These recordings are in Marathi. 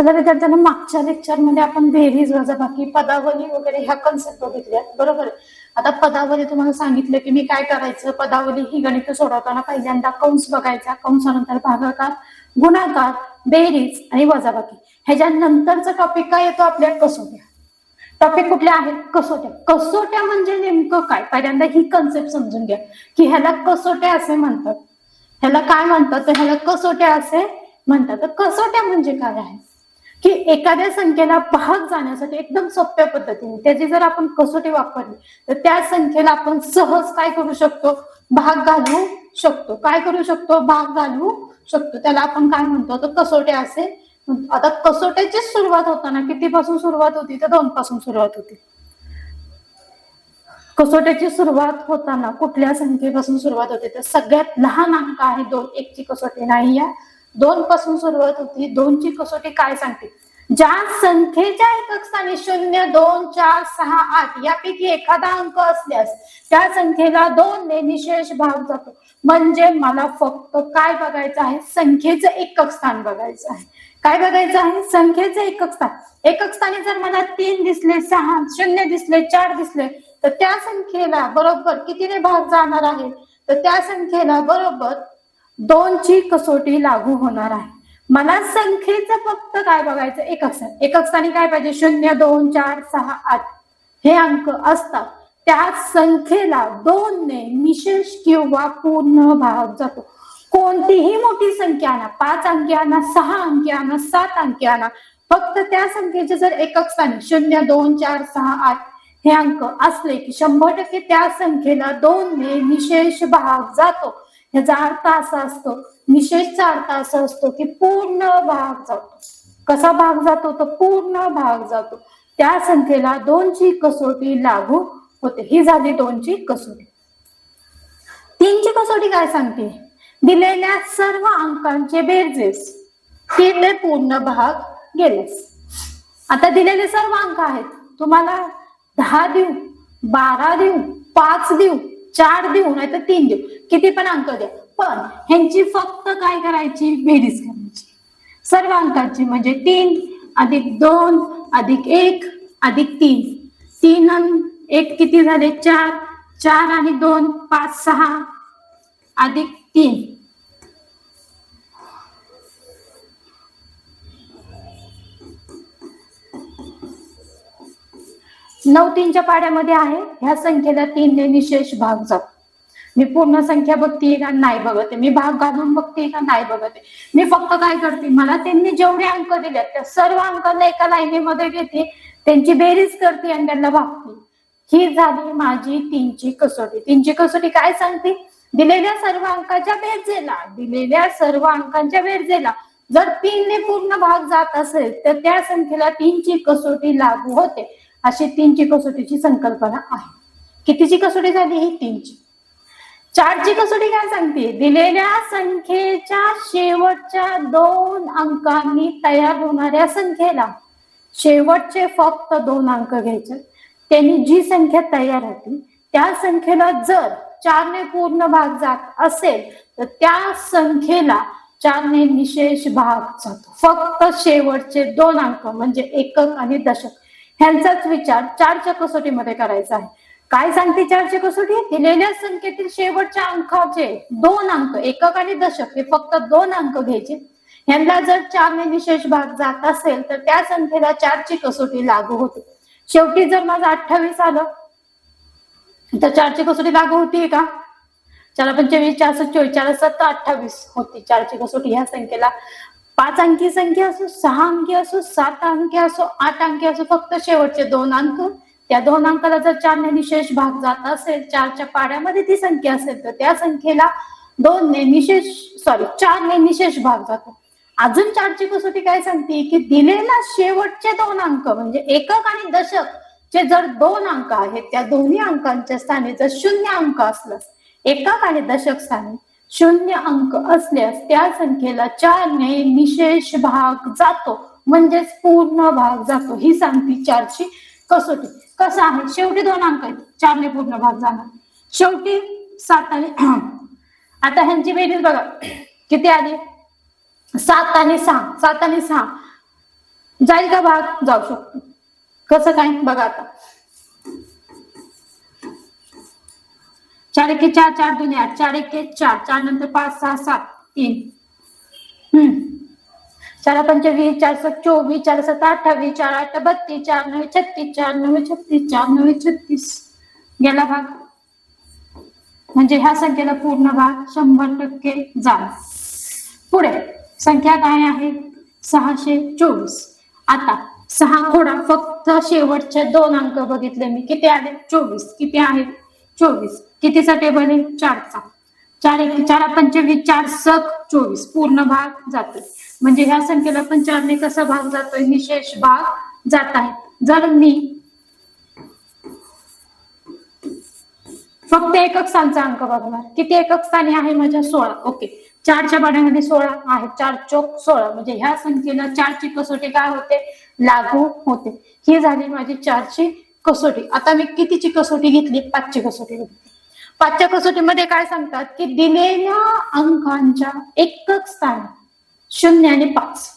चला विद्यार्थ्यांना मागच्या लेक्चरमध्ये आपण बेरीज वजाबाकी पदावली वगैरे ह्या कन्सेप्ट बघितल्या बरोबर? आहे. आता पदावली तुम्हाला सांगितलं की मी काय करायचं? पदावली ही गणित सोडवताना पहिल्यांदा कंस बघायचा. कंसानंतर भागाकार गुणाकार बेरीज आणि वजाबाकी. ह्याच्या नंतरचा टॉपिक काय येतो आपल्या? कसोट्या. टॉपिक कुठल्या आहेत? कसोट्या. कसोट्या म्हणजे नेमकं काय? पहिल्यांदा ही कन्सेप्ट समजून घ्या. की ह्याला कसोट्या असे म्हणतात. ह्याला काय म्हणतात? तर ह्याला कसोट्या असे म्हणतात. तर कसोट्या म्हणजे काय आहे? की एखाद्या संख्येला भाग जाण्यासाठी एकदम सोप्या पद्धतीने त्याची जर आपण कसोटी वापरली तर त्या संख्येला आपण सहज काय करू शकतो? भाग घालू शकतो. काय करू शकतो? भाग घालू शकतो. त्याला आपण काय म्हणतो? तर कसोट्या असे आता कसोट्याची सुरुवात होताना कितीपासून सुरुवात होती? तर दोन पासून सुरुवात होती. कसोट्याची सुरुवात होताना कुठल्या संख्येपासून सुरुवात होते? तर सगळ्यात लहान अंक आहे दोन. एकची कसोटी नाही या दोन पासून सुरुवात होती दोनची कसोटी काय सांगते? ज्या संख्येच्या एकक स्थानी शून्य दोन चार सहा आठ यापैकी एखादा अंक असल्यास त्या संख्येला दोन ने निशेष भाग जातो. म्हणजे मला फक्त काय बघायचं आहे? संख्येचं एकक स्थान बघायचं आहे. काय बघायचं आहे? संख्येचं एकक स्थान एकक स्थानी जर मला तीन दिसले सहा शून्य दिसले चार दिसले तर त्या संख्येला बरोबर कितीने भाग जाणार आहे? तर त्या संख्येला बरोबर दोनची कसोटी लागू होणार आहे. मला संख्येचं फक्त काय बघायचं? एक स्थान एक स्थानी काय पाहिजे? शून्य दोन चार सहा आठ. हे अंक असतात. त्या संख्येला दोन ने निशेष किंवा पूर्ण भाग जातो. कोणतीही मोठी संख्या आणा. पाच अंकी आणा सहा अंकी आणा सात अंकी आणा. फक्त त्या संख्येचे जर एकक स्थानी शून्य दोन चार सहा आठ हे अंक असले की शंभर टक्के त्या संख्येला दोन ने निशेष भाग जातो. ह्याचा अर्थ असा असतो निशेषचा अर्थ असा असतो की पूर्ण भाग जातो. कसा भाग जातो? तर पूर्ण भाग जातो. त्या संख्येला दोनची कसोटी लागू होते. ही झाली दोनची कसोटी. तीनची कसोटी काय सांगते? दिलेल्या सर्व अंकांचे बेरजेस. तीनने पूर्ण भाग गेलेस. आता दिलेले सर्व अंक आहेत. तुम्हाला दहा देऊ बारा देऊ पाच देऊ चार देऊ नाही तर तीन देऊ. किती पण अंक द्या पण ह्यांची फक्त काय करायची? बेरीज करायची. सर्व अंकाची म्हणजे तीन अधिक दोन अधिक एक अधिक तीन. तीन एक किती झाले? चार. चार आणि दोन पाच सहा. अधिक तीन. नऊ तीनच्या पाड्यामध्ये आहे. ह्या संख्येला तीनने निशेष भाग जातो. मी पूर्ण संख्या बघते का नाही बघते मी भाग घालून बघते का नाही बघते मी फक्त काय करते मला त्यांनी जेवढे अंक दिले त्या सर्व अंकांना एका लाईनीमध्ये घेते त्यांची बेरीज करते आणि त्यांना भागते ही झाली माझी तीनची कसोटी. तीनची कसोटी काय सांगते? दिलेल्या सर्व अंकाच्या बेरजेला दिलेल्या सर्व अंकांच्या बेरजेला जर तीनने पूर्ण भाग जात असेल तर त्या संख्येला तीनची कसोटी लागू होते. अशी तीनची कसोटीची संकल्पना आहे. कितीची कसोटी झाली? ही तीनची. चारची कसोटी काय सांगते? दिलेल्या संख्येच्या शेवटच्या दोन अंकांनी तयार होणाऱ्या संख्येला. शेवटचे फक्त दोन अंक घ्यायचे. त्यांनी जी संख्या तयार होती त्या संख्येला जर चारने पूर्ण भाग जात असेल तर त्या संख्येला चारने निशेष भाग जातो. फक्त शेवटचे दोन अंक म्हणजे एकक आणि दशक. ह्यांचाच विचार चारच्या कसोटीमध्ये करायचा आहे. काय सांगते चारची कसोटी? दिलेल्या संख्येतील शेवटच्या अंकाचे दोन अंक एकक आणि दशक हे फक्त दोन अंक घ्यायचे. यांना जर चारने विशेष भाग जात असेल तर त्या संख्येला चारची कसोटी लागू होते. शेवटी जर माझं अठ्ठावीस आलं तर चारची कसोटी लागू होती का? चार पंचवीस चारशे चोवीस चार सत्तर अठ्ठावीस होती चारची कसोटी. ह्या संख्येला पाच अंकी संख्या असो सहा अंकी असो सात अंकी असो आठ अंकी असो फक्त शेवटचे दोन अंक. त्या दोन अंकाला जर चारने निशेष भाग जात असेल चारच्या पाड्यामध्ये ती संख्या असेल तर त्या संख्येला दोन ने निशेष सॉरी चारने निशेष भाग जातो. अजून चारची कसोटी काय सांगते? की दिलेला शेवटचे दोन अंक म्हणजे एकक आणि दशक चे जर दोन अंक आहेत त्या दोन्ही अंकांच्या स्थानी जर शून्य अंक असल्यास एकक आणि दशक स्थानी शून्य अंक असल्यास त्या संख्येला चारने निशेष भाग जातो म्हणजेच पूर्ण भाग जातो. ही सांगती चारची कसोटी. कसं आहे? शेवटी दोन अंक आहेत. चारने पूर्ण भाग जाणार शेवटी सात आणि आता ह्यांची बेरीज बघा. किती आली? सात आणि सहा. सात आणि सहा. जाईल का भाग? जाऊ शकतो. कसं काय? बघा आता. चार एके चार चार दोन आठ. चार एके चार. चार नंतर पाच सहा सात. तीन. हम्म. चार पंचवीस चार सात चोवीस चार सात अठ्ठावीस चार आठ बत्तीस चार नवे छत्तीस चार नवे छत्तीस चार नवे छत्तीस. गेला भाग. म्हणजे ह्या संख्येला पूर्ण भाग शंभर टक्के झाला. पुढे संख्या काय आहे? सहाशे चोवीस. आता सहा खोडा फक्त शेवटचे दोन अंक बघितले मी. किती आले? चोवीस. किती आहेत चोवीस. कितीचा टेबल आहे? चारचा. चार एक चार पंचवीस चार सक चोवीस पूर्ण भाग जातोय. म्हणजे ह्या संख्येला पण चारने कसा भाग जातोय? निशेष भाग जात आहे जर मी फक्त एकक स्थानचा अंक बघणार. किती एकक स्थानी आहे माझ्या? सोळा. ओके. चारच्या पाण्यामध्ये सोळा आहे. चार चोक सोळा. म्हणजे ह्या संख्येला चारची कसोटी काय होते? लागू होते. ही झाली माझी चारची कसोटी. आता मी कितीची कसोटी घेतली? पाचची कसोटी घेतली. पाचच्या कसोटीमध्ये काय सांगतात? की दिलेल्या अंकांच्या एकक स्थानी शून्य आणि पाच.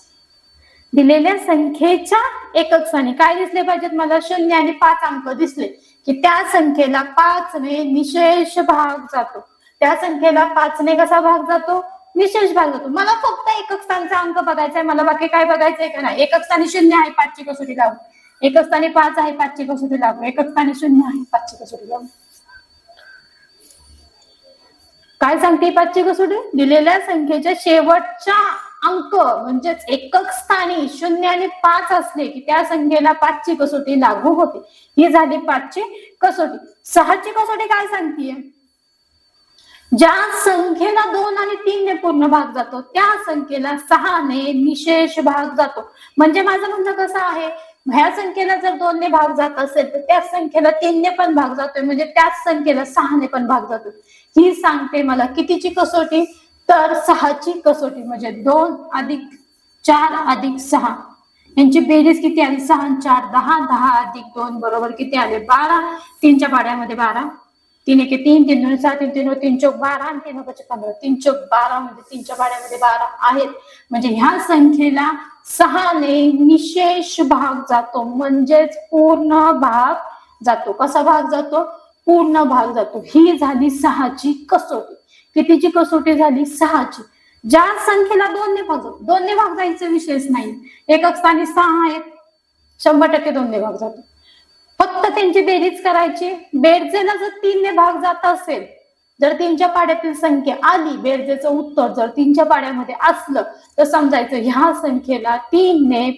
दिलेल्या संख्येच्या एकक स्थानी काय दिसले पाहिजेत मला? शून्य आणि पाच अंक दिसले. की त्या संख्येला पाचने निशेष भाग जातो. त्या संख्येला पाचने कसा भाग जातो? निशेष भाग जातो. मला फक्त एकक स्थानचा अंक बघायचा आहे. मला बाकी काय बघायचंय का नाही? एकक स्थानी शून्य आहे पाचची कसोटी लावू. एकक स्थानी पाच आहे पाचची कसोटी लावू. एकक स्थानी शून्य आहे पाचची कसोटी लावू. काय सांगते पाचची कसोटी दिलेल्या संख्येच्या शेवटच्या अंक म्हणजेच एकक स्थानी शून्य आणि पाच असले की त्या संख्येला पाचची कसोटी लागू होते. ही झाली पाचशे कसोटी सहाची कसोटी काय सांगतीये? ज्या संख्येला दोन आणि तीन ने पूर्ण भाग जातो त्या संख्येला सहाने निशेष भाग जातो. म्हणजे माझं म्हणणं कसं आहे? ह्या संख्येला जर दोनने भाग जात असेल तर त्याच संख्येला तीनने पण भाग जातोय. म्हणजे त्याच संख्येला सहाने पण भाग जातो ही सांगते मला कितीची कसोटी? तर सहाची कसोटी. म्हणजे दोन अधिक चार अधिक सहा. यांची बेरीज किती आली? सहा चार दहा. दहा अधिक दोन बरोबर किती आले? बारा. तीनच्या पाड्यामध्ये बारा. तीन एके तीन तीन दोन सहा तीन तीन तीन चौक बारा आणि तीन नकोचे पंधरा. तीन चौक बारा म्हणजे तीनच्या बाड्यामध्ये बारा आहेत. म्हणजे ह्या संख्येला सहाने निशेष भाग जातो. म्हणजेच पूर्ण भाग जातो. कसा भाग जातो? पूर्ण भाग जातो. ही झाली सहाची कसोटी. कितीची कसोटी झाली? सहाची. ज्या संख्येला दोनने भाग जातो. दोनने भाग जायचं विशेष नाही. एकक स्थानी सहा आहेत. शंभर टक्के दोनने भाग जातो. फक्त त्यांची बेरीज करायची. बेरजेला जर तीनने भाग जात असेल जर तीनच्या पाड्यातील संख्या आली बेरजेचं उत्तर जर तीनच्या पाड्यामध्ये असलं तर समजायचं ह्या संख्येला तीनने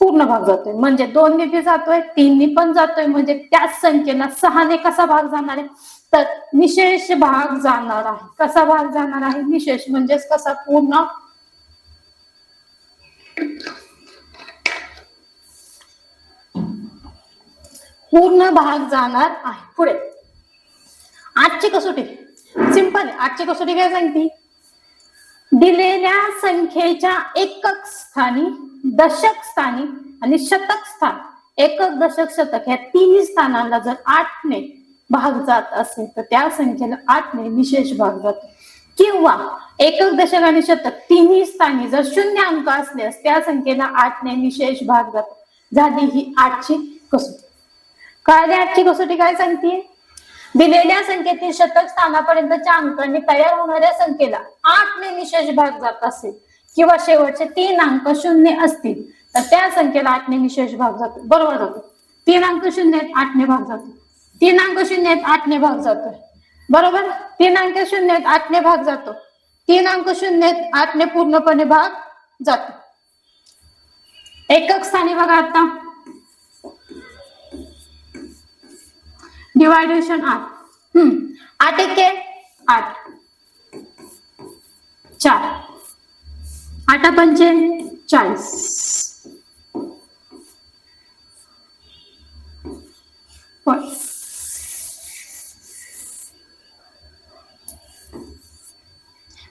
पूर्ण भाग जातोय. म्हणजे दोनने बी जातोय तीनने पण जातोय. म्हणजे त्याच संख्येला सहाने कसा भाग जाणार आहे? तर निशेष भाग जाणार आहे. कसा भाग जाणार आहे? निशेष म्हणजेच कसा? पूर्ण पूर्ण भाग जाणार आहे. पुढे. आजची कसोटी. सिंपल आहे. आजची कसोटी काय सांगते? दिलेल्या संख्येच्या एकक स्थानी दशक स्थानी आणि शतक स्थान. एकक दशक शतक ह्या तिन्ही स्थानाला जर आठने भाग जात असेल तर त्या संख्येला आठने विशेष भाग जातो. किंवा एकक दशक आणि शतक तिन्ही स्थानी जर शून्य अंक असल्यास त्या संख्येला आठने विशेष भाग जातो. झाली ही आठची कसोटी. कळले आठची कसोटी काय सांगते? दिलेल्या संख्येतील शतक स्थानापर्यंतच्या अंकांनी तयार होणाऱ्या संख्येला आठने निशेष भाग जात असेल किंवा शेवटचे तीन अंक शून्य असतील तर त्या संख्येला आठने निशेष भाग जातो. बरोबर जातो. तीन अंक शून्य आठने भाग जातो. तीन अंक शून्य आठने भाग जातोय बरोबर? तीन अंक शून्य आठने भाग जातो. तीन अंक शून्य आठने पूर्णपणे भाग जातो. एकक स्थानी बघा आता. डिवायडेशन आठ. हम्म. आठ एके आठ. चार. आठ पंचे चाळीस.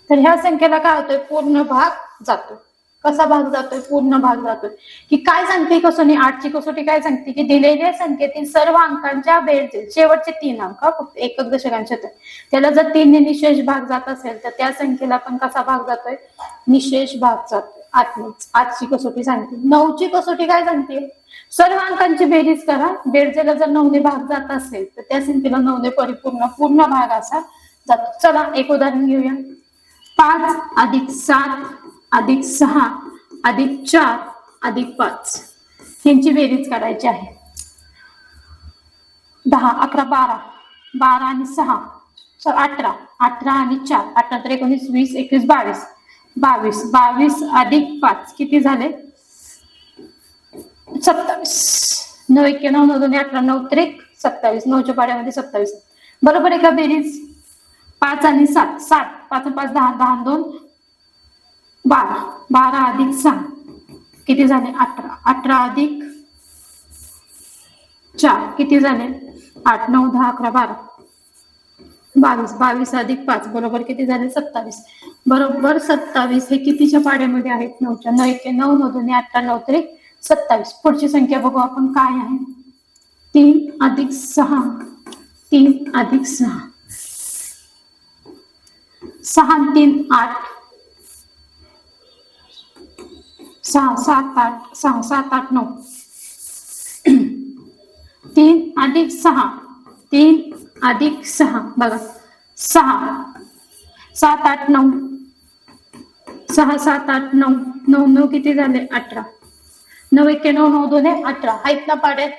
तर ह्या संख्येला काय होतोय? पूर्ण भाग जातो. कसा भाग जातोय? पूर्ण भाग जातोय. की काय सांगते कसोटी आठची कसोटी काय सांगते? की दिलेल्या संख्येतील सर्व अंकांच्या बेरचे शेवटचे तीन अंक फक्त एकक दशकांचे तर त्याला जर तीनने निशेष भाग जात असेल तर त्या संख्येला पण कसा भाग जातोय? निशेष भाग जातोय. आठच आठची कसोटी सांगते. नऊची कसोटी काय सांगते? सर्व अंकांची बेरीज करा. बेरजेला जर नऊने भाग जात असेल तर त्या संख्येला नऊने परिपूर्ण पूर्ण भाग असा जातो. चला एक उदाहरण घेऊया. पाच अधिक सात अधिक सहा अधिक चार अधिक पाच. यांची बेरीज काढायची आहे. दहा अकरा बारा. बारा आणि सहा सॉरी अठरा. अठरा आणि चार. अठरा तर एकोणीस वीस एकवीस बावीस. बावीस बावीस अधिक पाच. किती झाले? सत्तावीस. नऊ एक्क्याण्णव नऊ दोन्ही अठरा नऊ त्रिक सत्तावीस. नऊच्या पाड्यामध्ये सत्तावीस. बरोबर आहे का बेरीज? पाच आणि सात. सात. पाच पाच दहा दहा दोन. बारा. बारा अधिक सहा. किती झाले? अठरा. अठरा अधिक चार. किती झाले? आठ नऊ दहा अकरा बारा. बावीस. बावीस अधिक पाच. बरोबर किती झाले? सत्तावीस. बरोबर सत्तावीस हे कितीच्या पाड्यामध्ये आहेत? नऊच्या. नऊ एके नऊ नऊ दोन्ही अठरा नऊ तरी सत्तावीस. पुढची संख्या बघू आपण काय आहे. तीन अधिक सहा. तीन अधिक सहा. सहा तीन आठ. सहा सात आठ सहा सात आठ नऊ. तीन अधिक सहा तीन अधिक सहा बघा. सहा सात आठ नऊ. सहा सात आठ नऊ. नऊ नऊ किती झाले? अठरा. नऊ एके नऊ नऊ दोन अठरा अठरा. आहेत ना पाड्यात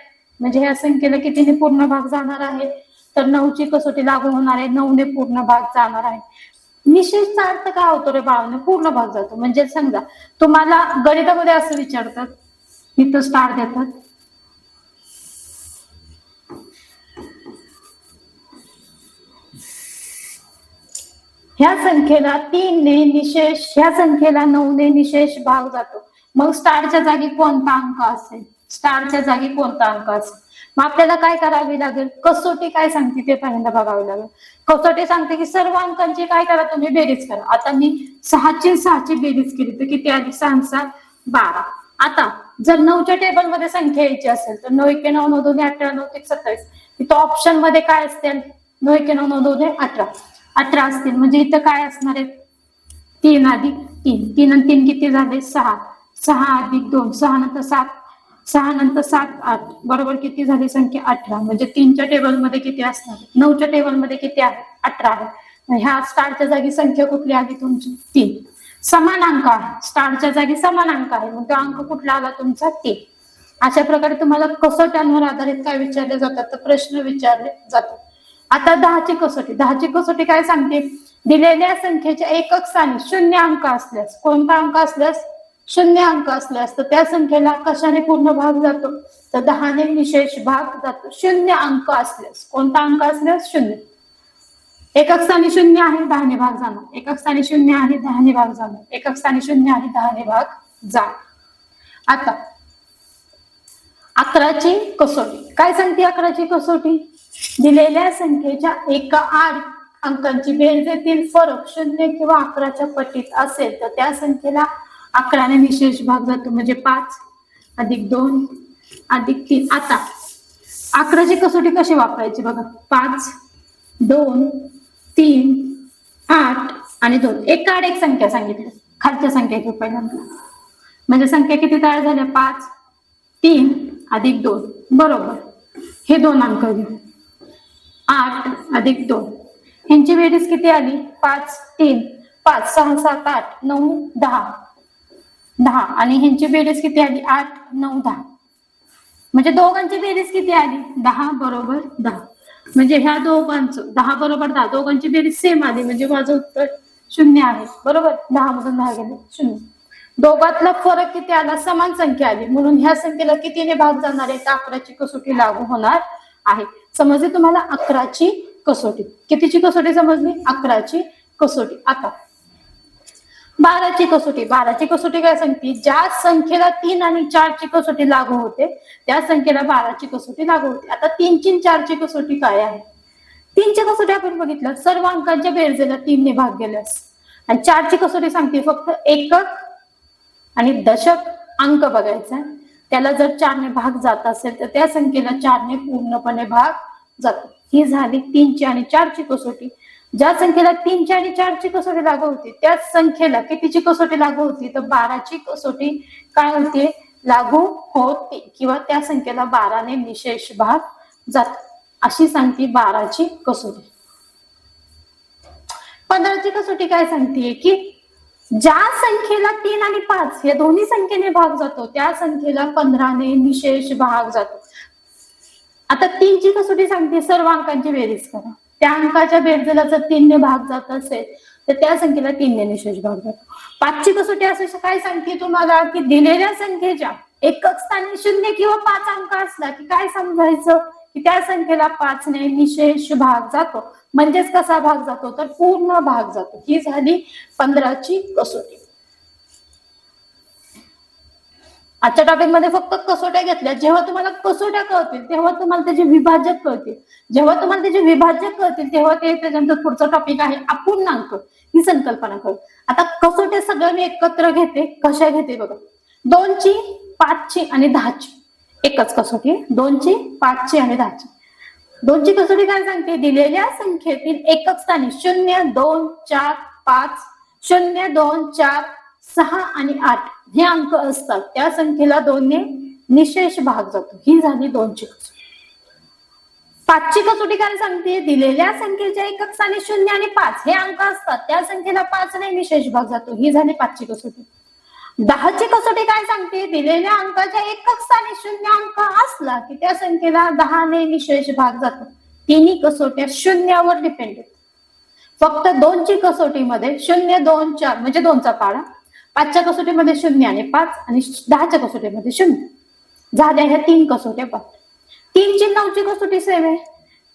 म्हणजे ह्या संख्येला कितीने पूर्ण भाग जाणार आहे. तर नऊची कसोटी लागू होणार आहे. नऊने पूर्ण भाग जाणार आहे. निशेषचा अर्थ काय होतो रे भावने? पूर्ण भाग जातो. म्हणजे समजा तुम्हाला गणितामध्ये असं विचारतात इथं स्टार देतात. ह्या संख्येला तीन ने निशेष ह्या संख्येला नऊ ने निशेष भाग जातो. मग स्टारच्या जागी कोणता अंक असेल? स्टारच्या जागी कोणता अंक असेल? मग आपल्याला काय करावी लागेल? कसोटी काय सांगते ते पहिल्यांदा बघावे लागेल. कसोटी सांगते की सर्व अंकांची काय करा तुम्ही? बेरीज करा. आता मी सहाची सहाची बेरीज केली तर किती आली सहा सहा बारा. आता जर नऊच्या टेबलमध्ये संख्या यायची असेल तर नऊ एके नऊ नऊ दोन अठरा नऊ एक सत्तावीस. तिथं ऑप्शनमध्ये काय असतील? नऊ एके नऊ नऊ दोन अठरा. अठरा असतील. म्हणजे इथं काय असणार आहे? तीन अधिक तीन. तीन आणि तीन किती झाले? सहा. सहा अधिक दोन. सहा नंतर सात. सहा नंतर सात आठ. बरोबर किती झाली संख्या? अठरा. म्हणजे तीनच्या टेबलमध्ये किती असणार? नऊच्या टेबलमध्ये किती आहे? अठरा आहे. ह्या स्टारच्या जागी संख्या कुठली आली तुमची? तीन. समान अंक आहे. स्टारच्या जागी समान अंक आहे. मग तो अंक कुठला आला तुमचा? तीन. अशा प्रकारे तुम्हाला कसोट्यांवर आधारित काय विचारले जातात? तर प्रश्न विचारले जातात. आता दहाची कसोटी. दहाची कसोटी काय सांगते? दिलेल्या संख्येच्या एकक स्थानी शून्य अंक असल्यास कोणता अंक असल्यास? शून्य अंक असल्यास तर त्या संख्येला कशाने पूर्ण भाग जातो? तर दहाने विशेष भाग जातो. शून्य अंक असल्यास कोणता अंक असल्यास शून्य. एकक स्थानी शून्य आहे दहाने भाग जाणार एकक स्थानी शून्य आहे दहाने भाग जाणार एकक स्थानी शून्य आहे दहाने भाग जाणार आता अकराची कसोटी. काय सांगते अकराची कसोटी? दिलेल्या संख्येच्या एका आठ अंकांची बेरजेतील फरक शून्य किंवा अकराच्या पटीत असेल तर त्या संख्येला अकराने विशेष भाग जातो म्हणजे पाच अधिक दोन अधिक तीन. आता अकराची कसोटी कशी वापरायची बघा? पाच दोन तीन आठ आणि दोन. एक आड एक संख्या सांगितली. खालच्या संख्या घेऊ पहिल्यांदा. म्हणजे संख्या किती तयार झाल्या? पाच तीन अधिक दोन. बरोबर. हे दोन अंक घेऊ आठ अधिक दोन. ह्यांची बेरीज किती आली? पाच तीन. पाच सहा सात आठ नऊ दहा. दहा. आणि ह्यांची बेरीज किती आली? आठ नऊ दहा. म्हणजे दोघांची बेरीज किती आली? दहा बरोबर दहा. म्हणजे ह्या दोघांचं दहा बरोबर दहा. दोघांची बेरीज सेम आली. म्हणजे माझं उत्तर शून्य आहे. बरोबर? दहा मधून दहा गेले. शून्य. दोघातला फरक किती आला? समान संख्या आली. म्हणून ह्या संख्येला कितीने भाग जाणार आहे? तर अकराची कसोटी लागू होणार आहे. समजली तुम्हाला? अकराची कसोटी. कितीची कसोटी समजली? अकराची कसोटी. आता बाराची कसोटी. बाराची कसोटी काय सांगते? ज्या संख्येला तीन आणि चारची कसोटी लागू होते त्या संख्येला बाराची कसोटी लागू होते. आता तीनची आणि चारची कसोटी काय आहे? तीनची कसोटी आपण बघितलं सर्व अंकांच्या बेरजेला तीनने भाग गेल्यास आणि चारची कसोटी सांगते फक्त एकक आणि दशक अंक बघायचा त्याला जर चारने भाग जात असेल तर त्या संख्येला चारने पूर्णपणे भाग जातो. ही झाली तीनची आणि चारची कसोटी. ज्या संख्येला तीनची आणि चारची कसोटी लागू होती त्याच संख्येला कितीची कसोटी लागू होती तर बाराची कसोटी काय होते? लागू होते. किंवा त्या संख्येला बाराने निशेष भाग जात. अशी सांगते बाराची कसोटी. पंधराची कसोटी काय सांगते की ज्या संख्येला तीन आणि पाच या दोन्ही संख्येने भाग जातो त्या संख्येला पंधराने निशेष भाग जातो. आता तीनची कसोटी सांगते सर्व अंकांची बेरीज करा. त्या अंकाच्या बेरजेला जर तीनने भाग जात असेल तर त्या संख्येला तीनने निशेष भाग जातो. पाचची कसोटी असं काय सांगते तुम्हाला की दिलेल्या संख्येच्या एकक स्थानी शून्य किंवा पाच अंक असला की काय समजायचं? की त्या संख्येला पाचने निशेष भाग जातो. म्हणजेच कसा भाग जातो? तर पूर्ण भाग जातो. ही झाली पंधराची कसोटी. आजच्या टॉपिकमध्ये फक्त कसोट्या घेतल्या. जेव्हा तुम्हाला कसोट्या कळतील तेव्हा तुम्हाला त्याचे विभाजक कळतील. जेव्हा तुम्हाला त्याचे विभाजक कळतील तेव्हा ते त्याच्यानंतर पुढचा टॉपिक आहे अपूर्णांक. ही संकल्पना कळ. आता कसोट्या सगळ्या मी एकत्र घेते. कशा घेते बघा. दोनची पाचची आणि दहाची. एकच कसोटी. दोनची पाचची आणि दहाची. दोनची कसोटी काय सांगते? दिलेल्या संख्येतील एकक स्थानी शून्य दोन चार पाच. शून्य दोन चार सहा आणि आठ. हे अंक असतात. त्या संख्येला दोनने निशेष भाग जातो. ही झाली दोनची कसोटी पाचची कसोटी काय सांगते? दिलेल्या संख्येच्या एकक स्थानी शून्य आणि पाच. हे अंक असतात. त्या संख्येला पाचने निशेष भाग जातो. ही झाली पाचची कसोटी दहाची कसोटी काय सांगते? दिलेल्या अंकाच्या एकक स्थानी शून्य अंक असला की त्या संख्येला दहाने निशेष भाग जातो. तिन्ही कसोट्या शून्यावर डिपेंड फक्त दोनची कसोटीमध्ये शून्य दोन चार म्हणजे दोनचा पाडा. पाचच्या कसोटीमध्ये शून्य आणि पाच आणि दहाच्या कसोटीमध्ये शून्य. झाल्या ह्या तीन कसोट्या पाच तीनची नऊची कसोटी सेम आहे.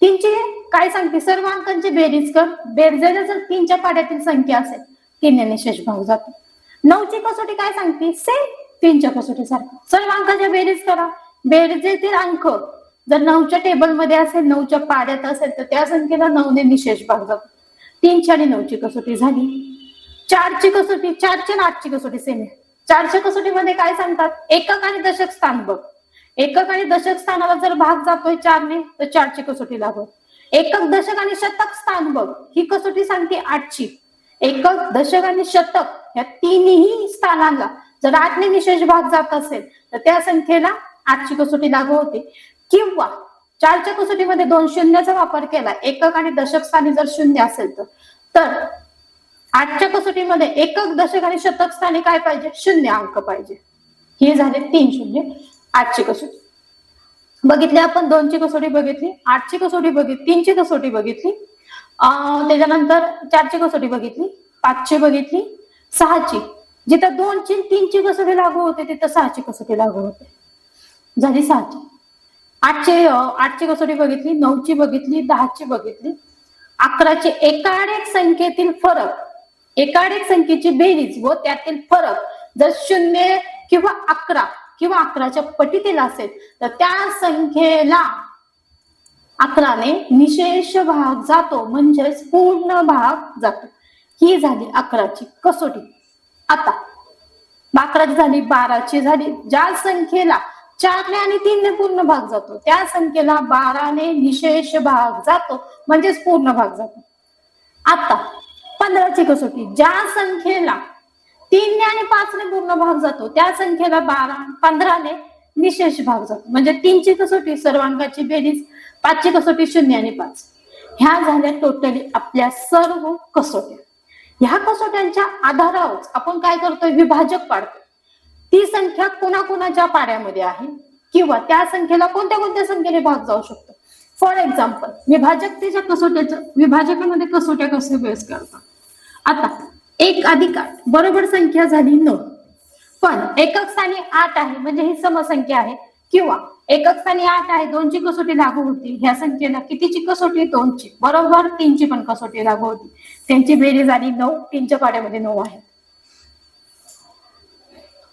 तीनची काय सांगते? सर्व अंकांची बेरीज कर. बेरजेला जर तीनच्या पाड्यातील संख्या असेल तीनने निशेष भाग जातो. नऊची कसोटी काय सांगते? सेम तीनच्या कसोटी सारखं. सर्व अंकाच्या बेरीज करा. बेरजेतील अंक जर नऊच्या टेबलमध्ये असेल नऊच्या पाड्यात असेल तर त्या संख्येला नऊने निशेष भाग जातो. तीनची आणि नऊची कसोटी झाली. चारची कसोटी चारची ना आठची कसोटी सेमी. चारच्या कसोटीमध्ये काय सांगतात? एकक आणि दशक स्थान बघ. एकक आणि दशक स्थानाला जर भाग जातोय चारने तर चारची कसोटी लागू एकक दशक आणि शतक स्थान बघ. ही कसोटी सांगते आठची. एकक दशक आणि शतक या तिन्ही स्थानांना जर आठने विशेष भाग जात असेल तर त्या संख्येला आठची कसोटी लागू होते. किंवा चारच्या कसोटीमध्ये दोन शून्याचा वापर केला एकक आणि दशक स्थानी जर शून्य असेल तर आजच्या आठच्या कसोटीमध्ये एकक दशक आणि शतक स्थानी काय पाहिजे? शून्य अंक पाहिजे. हे झाले तीन शून्य. आठची कसोटी. बघितली आपण दोनची कसोटी बघितली आठची कसोटी बघितली तीनची कसोटी बघितली. त्याच्यानंतर चारची कसोटी बघितली पाचची बघितली सहाची. जिथं दोनची तीनची कसोटी लागू होते तिथं सहाची कसोटी लागू होते. झाली सहाची. आठची आठची कसोटी बघितली नऊची बघितली दहाची बघितली. अकराची एकाडेक संख्येतील फरक. एकाडेक संख्येची बेरीज व त्यातील फरक जर शून्य किंवा अकरा किंवा अकराच्या पटीतील असेल तर त्या संख्येला अकराने निशेष भाग जातो म्हणजेच पूर्ण भाग जातो. ही झाली अकराची कसोटी. आता अकराची झाली बाराची झाली ज्या संख्येला चारने आणि तीनने पूर्ण भाग जातो त्या संख्येला बाराने निशेष भाग जातो म्हणजेच पूर्ण भाग जातो. आता पंधराची कसोटी. ज्या संख्येला तीनने आणि पाचने पूर्ण भाग जातो त्या संख्येला बारा पंधराने निशेष भाग जातो. म्हणजे तीनची कसोटी सर्वांकाची बेरीज पाचची कसोटी शून्य आणि पाच. ह्या झाल्या टोटली आपल्या सर्व कसोट्या. ह्या कसोट्यांच्या आधारावर आपण काय करतोय? विभाजक पाडतो ती संख्या कोणाकोणाच्या पाड्यामध्ये आहे? किंवा त्या संख्येला कोणत्या कोणत्या संख्येने भाग जाऊ शकतो? फॉर एक्झाम्पल विभाजकतेच्या कसोट्याच्या विभाजकामध्ये कसोट्या कसे बेस करतात? आता एक अधिक आठ. बरोबर संख्या झाली नऊ. पण एकक स्थानी आठ आहे म्हणजे ही समसंख्या आहे. किंवा एकक स्थानी आठ आहे दोनची कसोटी लागू होती. ह्या संख्येला कितीची कसोटी दोनची. बरोबर तीनची पण कसोटी लागू होती. त्यांची बेरीज आली नऊ. तीनच्या पाड्यामध्ये नऊ आहे.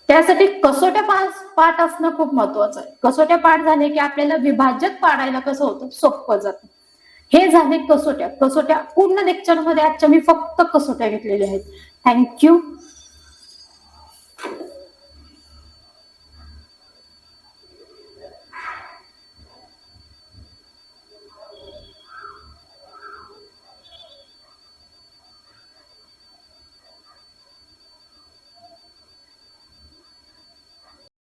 त्यासाठी कसोट्या पाठ पाठ असणं खूप महत्वाचं आहे. कसोट्या पाठ झाले की आपल्याला विभाजक पाडायला कसं होतं? सोपं जातं. हे झाले कसोट्या. कसोट्या पूर्ण लेक्चरमध्ये आजच्या मी फक्त कसोट्या घेतलेल्या आहेत. थँक्यू